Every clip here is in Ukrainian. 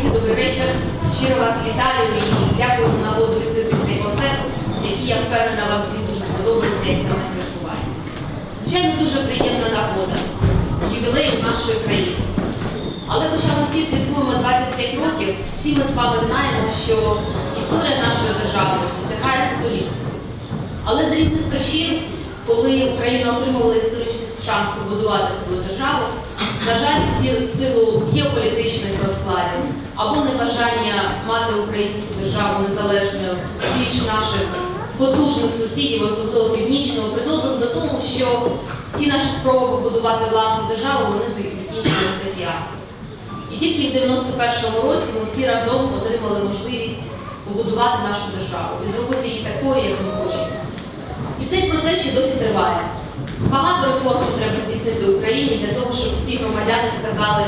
українці, добрий вечір. Щиро вас вітаю і дякую за нагоду відкрити цей концерт, який я впевнена вам всім дуже сподобається як саме святкування. Звичайно, дуже приємна нагода ювілею нашої країни. Але хоча ми всі святкуємо 25 років, всі ми з вами знаємо, що історія нашої державності сягає століть. Але з різних причин, коли Україна отримувала історичний шанс побудувати свою державу, на жаль, в силу геополітичних розкладів або небажання мати українську державу незалежною більш наших потужних сусідів, особливо північного, призводило до того, що всі наші спроби побудувати власну державу вони закінчилися фіаско. І тільки в 91-му році ми всі разом отримали можливість побудувати нашу державу і зробити її такою, як ми хочемо. І цей процес ще досі триває. Багато реформ ще треба здійснити в Україні для того, щоб всі громадяни сказали,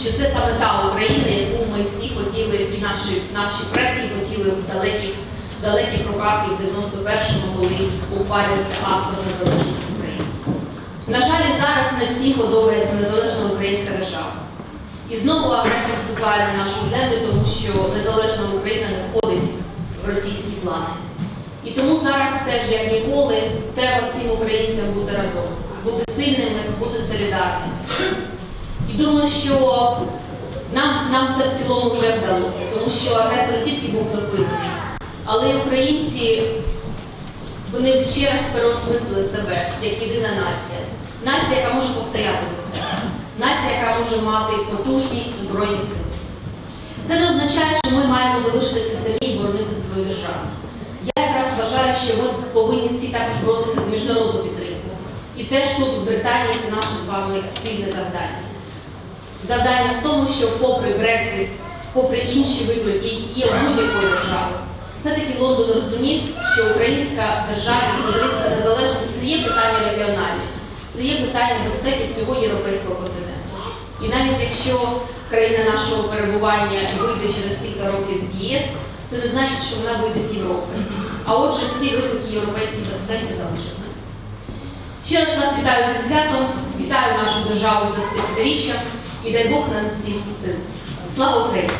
що це саме та Україна, яку ми всі хотіли, і наші, наші предки хотіли в далеких, далеких роках і в 91-му, коли ухвалювався акт про незалежність України. На жаль, зараз не всім подобається незалежна українська держава. І знову агресор вступає на нашу землю, тому що незалежна Україна не входить в російські плани. І тому зараз теж, як ніколи, треба всім українцям бути разом, бути сильними, бути солідарними. Думаю, що нам, нам це в цілому вже вдалося, тому що агресор тільки був запитаний, але українці вони ще раз переосмислили себе як єдина нація. Нація, яка може постояти за себе. Нація, яка може мати потужні збройні сили. Це не означає, що ми маємо залишитися самі і боронити свою державу. Я якраз вважаю, що ми повинні всі також боротися з міжнародною підтримкою. І теж тут, в Британії, це наше з вами спільне завдання. Завдання в тому, що попри Брекзит, попри інші виклики, які є в будь-якої держави, все-таки Лондон розумів, що українська державність, українська незалежність не є питання регіональності, це є питання безпеки всього європейського континенту. І навіть якщо країна нашого перебування вийде через кілька років з ЄС, це не значить, що вона вийде з Європи. А отже, всі виклики європейській безпеці залишаться. Ще раз вас вітаю зі святом, вітаю нашу державу з 25-річчям і дай Бог нам всім сил. Слава Україні!